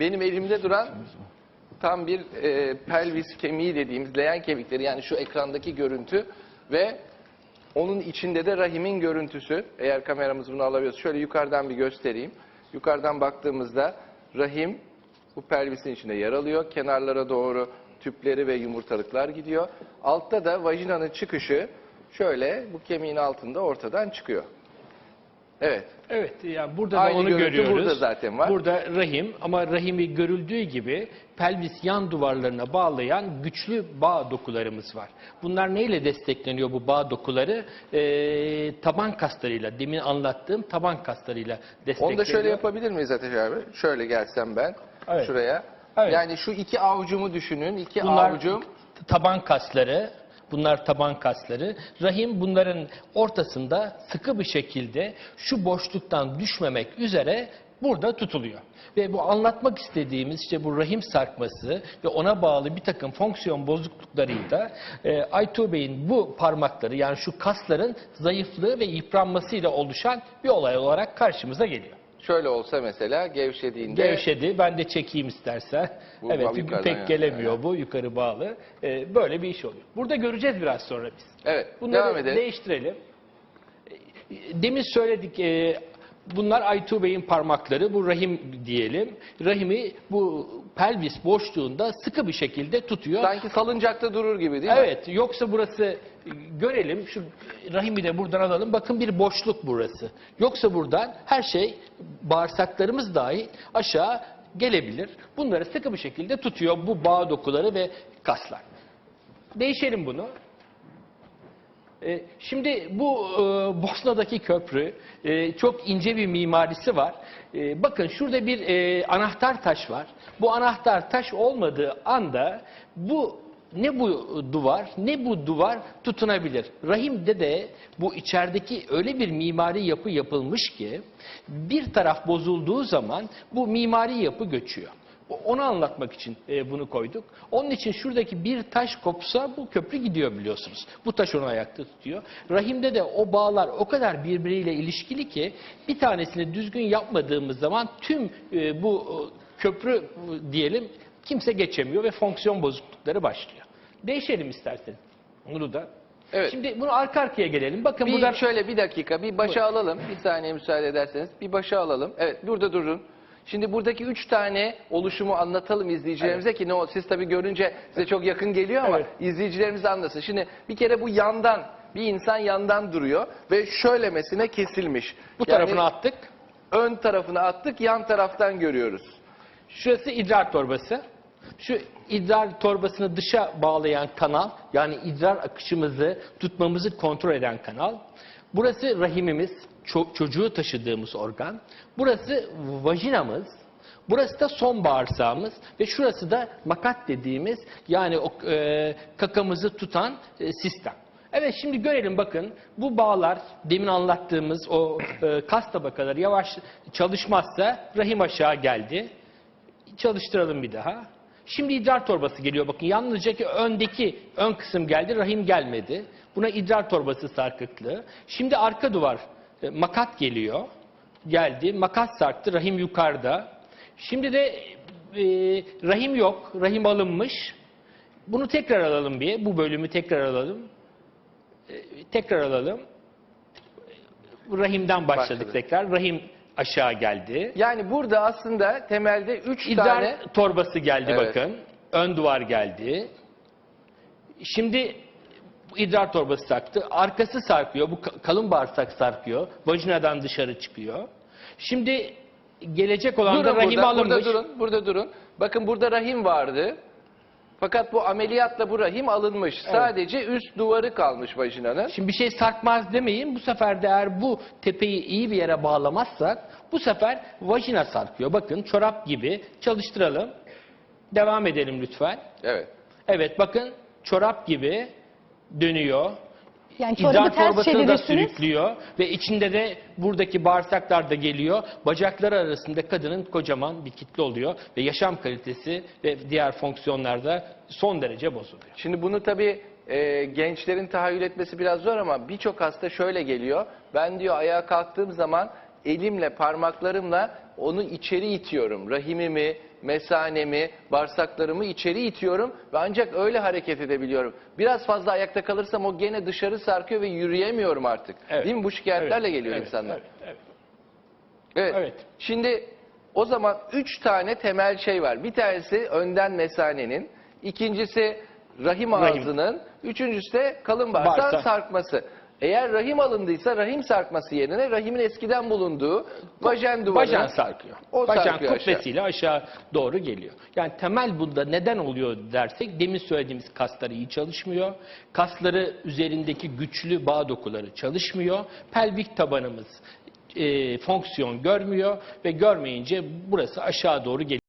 benim elimde duran tam bir e, pelvis kemiği dediğimiz leğen kemikleri yani şu ekrandaki görüntü ve onun içinde de rahimin görüntüsü. Eğer kameramız bunu alabiliyorsa şöyle yukarıdan bir göstereyim. Yukarıdan baktığımızda rahim bu pelvisin içinde yer alıyor. Kenarlara doğru tüpleri ve yumurtalıklar gidiyor. Altta da vajinanın çıkışı şöyle bu kemiğin altında ortadan çıkıyor. Evet. Evet yani burada da Aynı onu görüntü görüyoruz. burada zaten var. Burada rahim ama rahimi görüldüğü gibi pelvis yan duvarlarına bağlayan güçlü bağ dokularımız var. Bunlar neyle destekleniyor bu bağ dokuları? Ee, taban kaslarıyla, demin anlattığım taban kaslarıyla destekleniyor. Onu da şöyle yapabilir miyiz Ateş abi? Şöyle gelsem ben Evet. şuraya. Evet. Yani şu iki avucumu düşünün. iki Bunlar avucum taban kasları. Bunlar taban kasları. Rahim bunların ortasında sıkı bir şekilde şu boşluktan düşmemek üzere burada tutuluyor. Ve bu anlatmak istediğimiz işte bu rahim sarkması ve ona bağlı bir takım fonksiyon bozukluklarıyla e, Aytuğ Bey'in bu parmakları yani şu kasların zayıflığı ve yıpranmasıyla oluşan bir olay olarak karşımıza geliyor. Şöyle olsa mesela gevşediğinde Gevşedi. Ben de çekeyim istersen. Bu evet çünkü pek yani. gelemiyor bu yukarı bağlı. Ee, böyle bir iş oluyor. Burada göreceğiz biraz sonra biz. Evet. Bunları devam edelim. değiştirelim. Ee, Demin söyledik e, bunlar Aytu Bey'in parmakları. Bu rahim diyelim. Rahimi bu pelvis boşluğunda sıkı bir şekilde tutuyor. Sanki salıncakta durur gibi değil mi? Evet, yoksa burası görelim, şu rahimi de buradan alalım. Bakın bir boşluk burası. Yoksa buradan her şey, bağırsaklarımız dahi aşağı gelebilir. Bunları sıkı bir şekilde tutuyor bu bağ dokuları ve kaslar. Değişelim bunu. E, Şimdi bu e, Bosna'daki köprü e, çok ince bir mimarisi var. Bakın şurada bir anahtar taş var. Bu anahtar taş olmadığı anda bu ne bu duvar ne bu duvar tutunabilir. Rahimde de bu içerideki öyle bir mimari yapı yapılmış ki bir taraf bozulduğu zaman bu mimari yapı göçüyor. Onu anlatmak için e, bunu koyduk. Onun için şuradaki bir taş kopsa bu köprü gidiyor biliyorsunuz. Bu taş onu ayakta tutuyor. Rahimde de o bağlar o kadar birbiriyle ilişkili ki bir tanesini düzgün yapmadığımız zaman tüm e, bu e, köprü diyelim kimse geçemiyor ve fonksiyon bozuklukları başlıyor. Değişelim isterseniz. Bunu da. Evet. Şimdi bunu arka arkaya gelelim. Bakın Bir burada şöyle bir dakika bir başa alalım. Bir saniye müsaade ederseniz. Bir başa alalım. Evet burada durun. Şimdi buradaki üç tane oluşumu anlatalım izleyicilerimize ki ne o siz tabii görünce size çok yakın geliyor ama Evet. izleyicilerimiz anlasın. Şimdi bir kere bu yandan bir insan yandan duruyor ve şöylemesine kesilmiş. bu Yani tarafını attık. ön tarafını attık yan taraftan görüyoruz. Şurası idrar torbası. Şu idrar torbasını dışa bağlayan kanal, yani idrar akışımızı tutmamızı kontrol eden kanal. Burası rahimimiz, ço- çocuğu taşıdığımız organ. Burası vajinamız. Burası da son bağırsağımız ve şurası da makat dediğimiz yani o e, kakamızı tutan e, sistem. Evet şimdi görelim bakın bu bağlar demin anlattığımız o e, kas tabakaları yavaş çalışmazsa rahim aşağı geldi. Çalıştıralım bir daha. Şimdi idrar torbası geliyor. Bakın yalnızca ki öndeki ön kısım geldi, rahim gelmedi. Buna idrar torbası sarkıklığı. Şimdi arka duvar e, makat geliyor. Geldi. Makat sarktı. Rahim yukarıda. Şimdi de e, rahim yok. Rahim alınmış. Bunu tekrar alalım bir. Bu bölümü tekrar alalım. E, tekrar alalım. Rahimden başladık Başladık. tekrar. Rahim aşağı geldi. Yani burada aslında temelde üç İdrar tane torbası geldi Evet. bakın. Ön duvar geldi. Şimdi idrar torbası sarktı. Arkası sarkıyor. Bu ka- kalın bağırsak sarkıyor. Vajinadan dışarı çıkıyor. Şimdi gelecek olan da Durun rahim burada, alınmış. burada durun, burada durun. Bakın burada rahim vardı. Fakat bu ameliyatla bu rahim alınmış. Sadece üst duvarı kalmış vajinanın. Şimdi bir şey sarkmaz demeyin. Bu sefer de eğer bu tepeyi iyi bir yere bağlamazsak bu sefer vajina sarkıyor. Bakın çorap gibi çalıştıralım. Devam edelim lütfen. Evet. Evet bakın çorap gibi dönüyor. Yani İdrar çorabı ters torbasını da çevirirsiniz. sürüklüyor ve içinde de buradaki bağırsaklar da geliyor. Bacakları arasında kadının kocaman bir kitle oluyor ve yaşam kalitesi ve diğer fonksiyonlarda son derece bozuluyor. Şimdi bunu tabii e, gençlerin tahayyül etmesi biraz zor ama birçok hasta şöyle geliyor. Ben diyor ayağa kalktığım zaman elimle, parmaklarımla onu içeri itiyorum. Rahimimi, mesanemi, bağırsaklarımı içeri itiyorum ve ancak öyle hareket edebiliyorum. Biraz fazla ayakta kalırsam o gene dışarı sarkıyor ve yürüyemiyorum artık. Evet. Değil mi? Bu şikayetlerle Evet, geliyor evet, insanlar. Evet, evet. Evet. Evet. Şimdi o zaman üç tane temel şey var. Bir tanesi önden mesanenin, ikincisi rahim Rahim. ağzının, üçüncüsü de kalın bağırsağın Bağırsak. sarkması. Eğer rahim alındıysa rahim sarkması yerine rahimin eskiden bulunduğu vajen duvarı. Bacan sarkıyor. O Bacan sarkıyor aşağı. kubbesiyle aşağı doğru geliyor. Yani temel bunda neden oluyor dersek demin söylediğimiz kasları iyi çalışmıyor. Kasları üzerindeki güçlü bağ dokuları çalışmıyor. Pelvik tabanımız e, fonksiyon görmüyor ve görmeyince burası aşağı doğru geliyor.